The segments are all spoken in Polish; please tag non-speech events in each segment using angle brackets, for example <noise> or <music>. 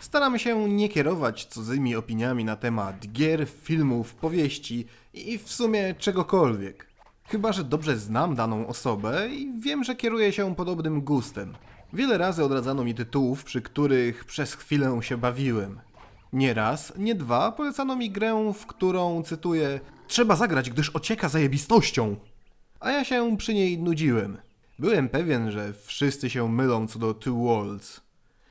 Staramy się nie kierować cudzymi opiniami na temat gier, filmów, powieści i w sumie czegokolwiek. Chyba, że dobrze znam daną osobę i wiem, że kieruje się podobnym gustem. Wiele razy odradzano mi tytułów, przy których przez chwilę się bawiłem. Nie raz, nie dwa polecano mi grę, w którą, cytuję, trzeba zagrać, gdyż ocieka zajebistością. A ja się przy niej nudziłem. Byłem pewien, że wszyscy się mylą co do Two Worlds.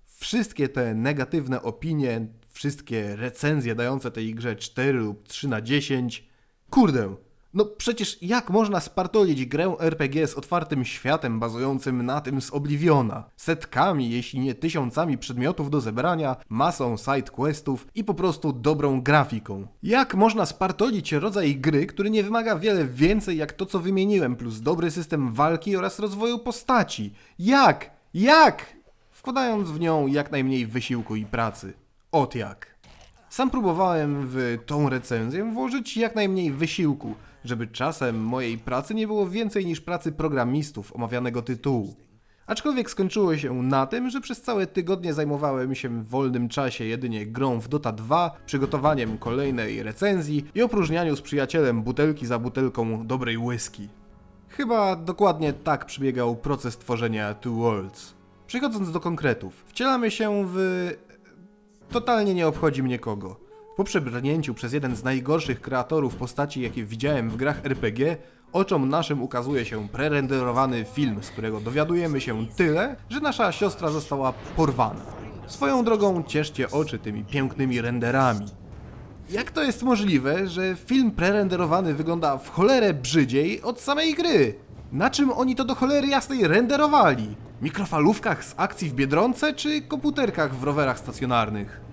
Wszystkie te negatywne opinie, wszystkie recenzje dające tej grze 4 lub 3 na 10. Kurde, no przecież jak można spartolić grę RPG z otwartym światem bazującym na tym z Obliviona? Setkami, jeśli nie tysiącami przedmiotów do zebrania, masą side questów i po prostu dobrą grafiką. Jak można spartolić rodzaj gry, który nie wymaga wiele więcej jak to co wymieniłem, plus dobry system walki oraz rozwoju postaci? Jak? Jak? wkładając w nią jak najmniej wysiłku i pracy. Ot jak. Sam próbowałem w tą recenzję włożyć jak najmniej wysiłku, żeby czasem mojej pracy nie było więcej niż pracy programistów omawianego tytułu. Aczkolwiek skończyło się na tym, że przez całe tygodnie zajmowałem się w wolnym czasie jedynie grą w Dota 2, przygotowaniem kolejnej recenzji i opróżnianiu z przyjacielem butelki za butelką dobrej whisky. Chyba dokładnie tak przebiegał proces tworzenia Two Worlds. Przechodząc do konkretów, wcielamy się w... Totalnie nie obchodzi mnie kogo. Po przebrnięciu przez jeden z najgorszych kreatorów postaci, jakie widziałem w grach RPG, oczom naszym ukazuje się prerenderowany film, z którego dowiadujemy się tyle, że nasza siostra została porwana. Swoją drogą cieszcie oczy tymi pięknymi renderami. Jak to jest możliwe, że film prerenderowany wygląda w cholerę brzydziej od samej gry? Na czym oni to do cholery jasnej renderowali? Mikrofalówkach z akcji w Biedronce czy komputerkach w rowerach stacjonarnych?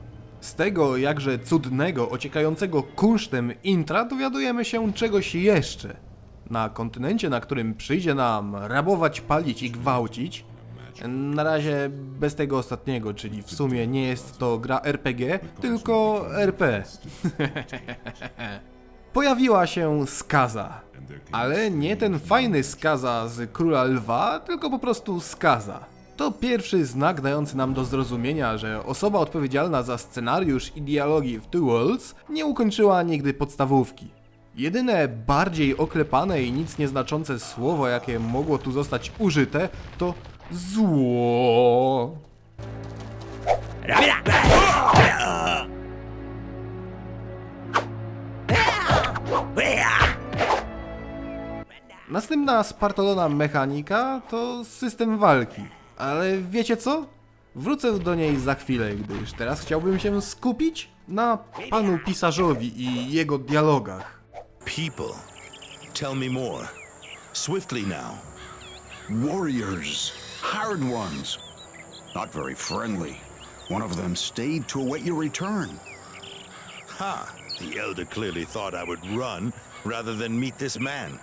Z tego jakże cudnego, ociekającego kunsztem intra dowiadujemy się czegoś jeszcze. Na kontynencie, na którym przyjdzie nam rabować, palić i gwałcić, na razie bez tego ostatniego, czyli w sumie nie jest to gra RPG, tylko RP. <laughs> Pojawiła się skaza. Ale nie ten fajny skaza z Króla Lwa, tylko po prostu skaza. To pierwszy znak dający nam do zrozumienia, że osoba odpowiedzialna za scenariusz i dialogi w Two Worlds nie ukończyła nigdy podstawówki. Jedyne bardziej oklepane i nic nieznaczące słowo, jakie mogło tu zostać użyte, to zło. Następna spartolona mechanika to system walki. Ale wiecie co? Wrócę do niej za chwilę, gdyż teraz chciałbym się skupić na panu pisarzowi i jego dialogach. People. Tell me more. Swiftly now. Warriors, hired ones. Not very friendly. One of them stayed to await your return. Ha! The elder clearly thought I would run rather than meet this man.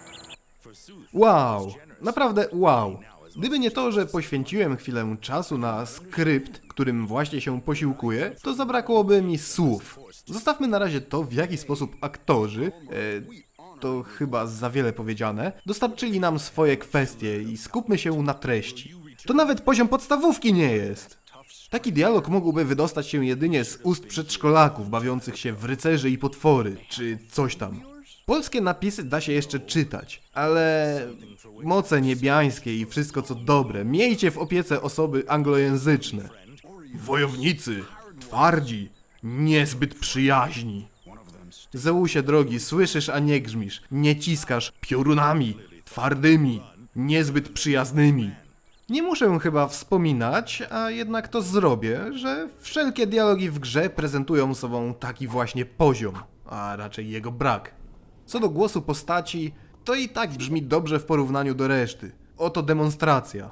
Wow, naprawdę wow. Gdyby nie to, że poświęciłem chwilę czasu na skrypt, którym właśnie się posiłkuję, to zabrakłoby mi słów. Zostawmy na razie to, w jaki sposób aktorzy, e, to chyba za wiele powiedziane, dostarczyli nam swoje kwestie i skupmy się na treści. To nawet poziom podstawówki nie jest. Taki dialog mógłby wydostać się jedynie z ust przedszkolaków bawiących się w rycerzy i potwory, czy coś tam. Polskie napisy da się jeszcze czytać, ale moce niebiańskie i wszystko co dobre miejcie w opiece osoby anglojęzyczne. Wojownicy, twardzi, niezbyt przyjaźni. Zeusie drogi, słyszysz, a nie grzmisz, nie ciskasz piorunami, twardymi, niezbyt przyjaznymi. Nie muszę chyba wspominać, a jednak to zrobię, że wszelkie dialogi w grze prezentują sobą taki właśnie poziom, a raczej jego brak. Co do głosu postaci, to i tak brzmi dobrze w porównaniu do reszty. Oto demonstracja.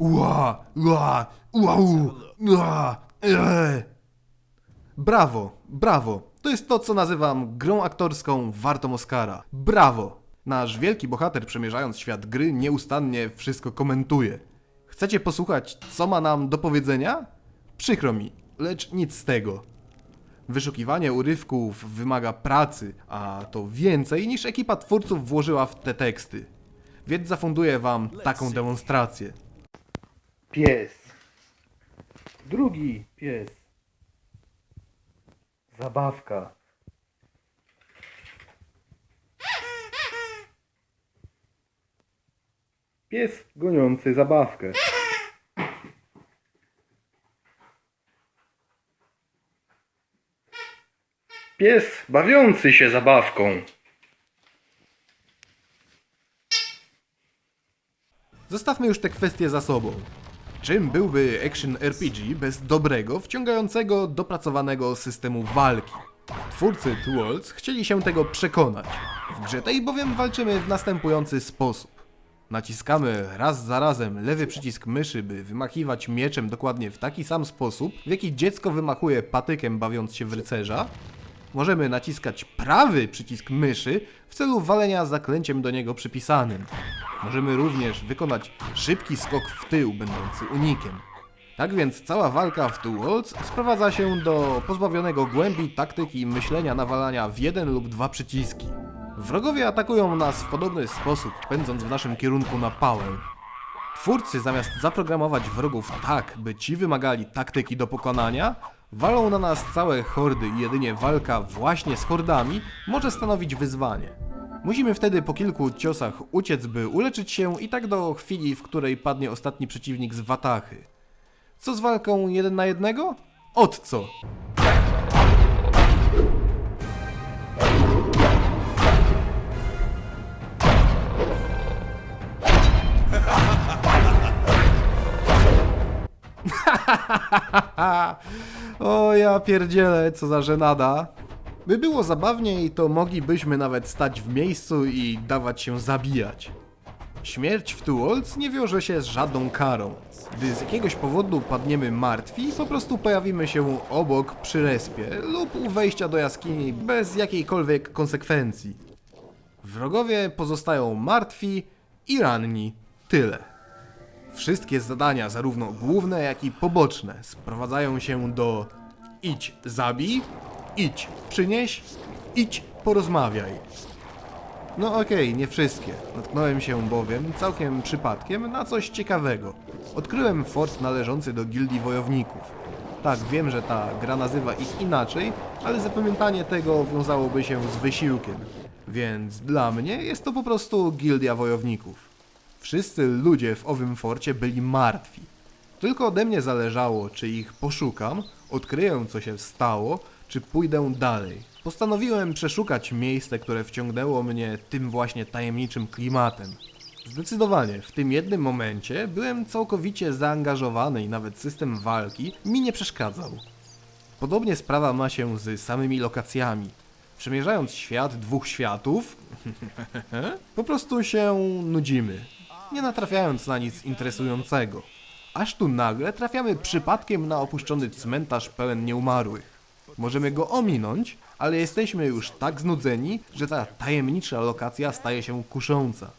Ua, ua, ua, e. Brawo, brawo. To jest to, co nazywam grą aktorską wartą Oscara. Brawo! Nasz wielki bohater, przemierzając świat gry, nieustannie wszystko komentuje. Chcecie posłuchać, co ma nam do powiedzenia? Przykro mi, lecz nic z tego. Wyszukiwanie urywków wymaga pracy, a to więcej niż ekipa twórców włożyła w te teksty. Więc zafunduję wam taką demonstrację. Pies. Drugi pies. Zabawka. Pies goniący zabawkę. Pies bawiący się zabawką. Zostawmy już te kwestie za sobą. Czym byłby action RPG bez dobrego, wciągającego, dopracowanego systemu walki? Twórcy Two Worlds chcieli się tego przekonać. W grze tej bowiem walczymy w następujący sposób. Naciskamy raz za razem lewy przycisk myszy, by wymachiwać mieczem dokładnie w taki sam sposób, w jaki dziecko wymachuje patykiem bawiąc się w rycerza. Możemy naciskać prawy przycisk myszy w celu walenia zaklęciem do niego przypisanym. Możemy również wykonać szybki skok w tył, będący unikiem. Tak więc cała walka w Two Worlds sprowadza się do pozbawionego głębi taktyki myślenia nawalania w jeden lub dwa przyciski. Wrogowie atakują nas w podobny sposób, pędząc w naszym kierunku na pałę. Twórcy zamiast zaprogramować wrogów tak, by ci wymagali taktyki do pokonania, walą na nas całe hordy i jedynie walka właśnie z hordami może stanowić wyzwanie. Musimy wtedy po kilku ciosach uciec, by uleczyć się i tak do chwili, w której padnie ostatni przeciwnik z watachy. Co z walką jeden na jednego? Od co? <laughs> O ja pierdzielę, co za żenada. By było zabawniej, to moglibyśmy nawet stać w miejscu i dawać się zabijać. Śmierć w Worlds nie wiąże się z żadną karą. Gdy z jakiegoś powodu padniemy martwi, po prostu pojawimy się obok przy respie lub u wejścia do jaskini bez jakiejkolwiek konsekwencji. Wrogowie pozostają martwi i ranni. Tyle. Wszystkie zadania, zarówno główne, jak i poboczne, sprowadzają się do idź zabij, idź przynieś, idź porozmawiaj. No okej, nie wszystkie. Natknąłem się bowiem całkiem przypadkiem na coś ciekawego. Odkryłem fort należący do gildii wojowników. Tak, wiem, że ta gra nazywa ich inaczej, ale zapamiętanie tego wiązałoby się z wysiłkiem. Więc dla mnie jest to po prostu gildia wojowników. Wszyscy ludzie w owym forcie byli martwi. Tylko ode mnie zależało, czy ich poszukam, odkryję co się stało, czy pójdę dalej. Postanowiłem przeszukać miejsce, które wciągnęło mnie tym właśnie tajemniczym klimatem. Zdecydowanie, w tym jednym momencie byłem całkowicie zaangażowany i nawet system walki mi nie przeszkadzał. Podobnie sprawa ma się z samymi lokacjami. Przemierzając świat dwóch światów, <laughs> po prostu się nudzimy, nie natrafiając na nic interesującego. Aż tu nagle trafiamy przypadkiem na opuszczony cmentarz pełen nieumarłych. Możemy go ominąć, ale jesteśmy już tak znudzeni, że ta tajemnicza lokacja staje się kusząca.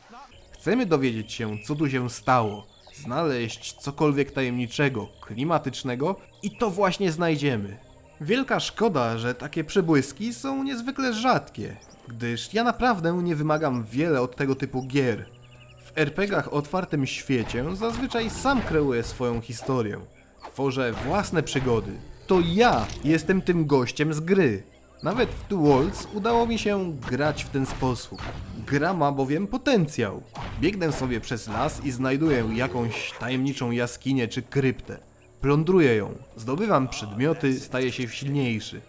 Chcemy dowiedzieć się, co tu się stało, znaleźć cokolwiek tajemniczego, klimatycznego i to właśnie znajdziemy. Wielka szkoda, że takie przebłyski są niezwykle rzadkie, gdyż ja naprawdę nie wymagam wiele od tego typu gier. W RPGach o otwartym świecie zazwyczaj sam kreuję swoją historię. Tworzę własne przygody. To ja jestem tym gościem z gry. Nawet w Two Worlds udało mi się grać w ten sposób. Gra ma bowiem potencjał. Biegnę sobie przez las i znajduję jakąś tajemniczą jaskinię czy kryptę. Plądruję ją, zdobywam przedmioty, staję się silniejszy.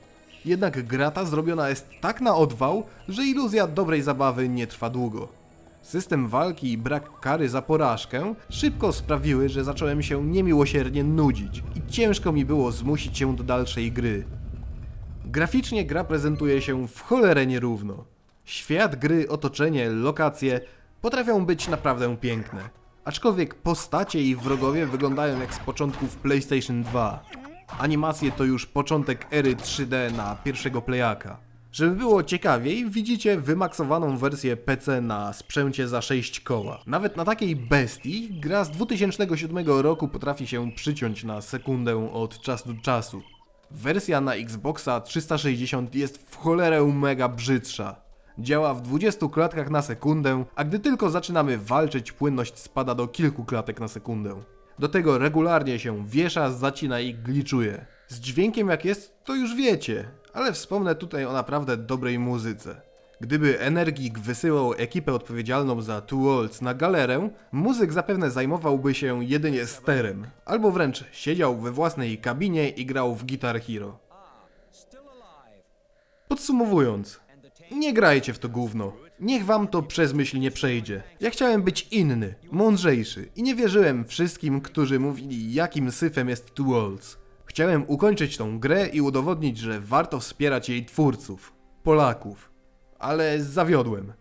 Jednak gra ta zrobiona jest tak na odwał, że iluzja dobrej zabawy nie trwa długo. System walki i brak kary za porażkę szybko sprawiły, że zacząłem się niemiłosiernie nudzić i ciężko mi było zmusić się do dalszej gry. Graficznie gra prezentuje się w cholerę nierówno. Świat gry, otoczenie, lokacje potrafią być naprawdę piękne. Aczkolwiek postacie i wrogowie wyglądają jak z początków PlayStation 2. Animacje to już początek ery 3D na pierwszego playaka. Żeby było ciekawiej, widzicie wymaksowaną wersję PC na sprzęcie za 6 koła. Nawet na takiej bestii gra z 2007 roku potrafi się przyciąć na sekundę od czasu do czasu. Wersja na Xboxa 360 jest w cholerę mega brzydsza. Działa w 20 klatkach na sekundę, a gdy tylko zaczynamy walczyć, płynność spada do kilku klatek na sekundę. Do tego regularnie się wiesza, zacina i gliczuje. Z dźwiękiem jak jest, to już wiecie, ale wspomnę tutaj o naprawdę dobrej muzyce. Gdyby Energik wysyłał ekipę odpowiedzialną za Two Worlds na galerę, muzyk zapewne zajmowałby się jedynie sterem, albo wręcz siedział we własnej kabinie i grał w Guitar Hero. Podsumowując, nie grajcie w to gówno. Niech wam to przez myśl nie przejdzie. Ja chciałem być inny, mądrzejszy i nie wierzyłem wszystkim, którzy mówili jakim syfem jest Two Worlds. Chciałem ukończyć tą grę i udowodnić, że warto wspierać jej twórców, Polaków. Ale zawiodłem.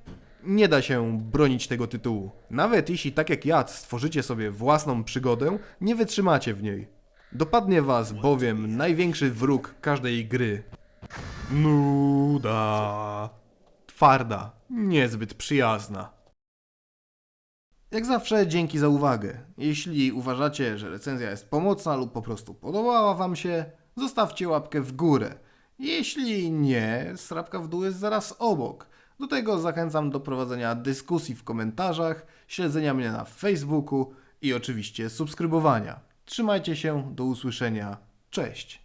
Nie da się bronić tego tytułu. Nawet jeśli tak jak ja stworzycie sobie własną przygodę, nie wytrzymacie w niej. Dopadnie was bowiem największy wróg każdej gry, Nuda. Twarda, niezbyt przyjazna. Jak zawsze, dzięki za uwagę. Jeśli uważacie, że recenzja jest pomocna lub po prostu podobała Wam się, zostawcie łapkę w górę. Jeśli nie, srapka w dół jest zaraz obok. Do tego zachęcam do prowadzenia dyskusji w komentarzach, śledzenia mnie na Facebooku i oczywiście subskrybowania. Trzymajcie się, do usłyszenia. Cześć.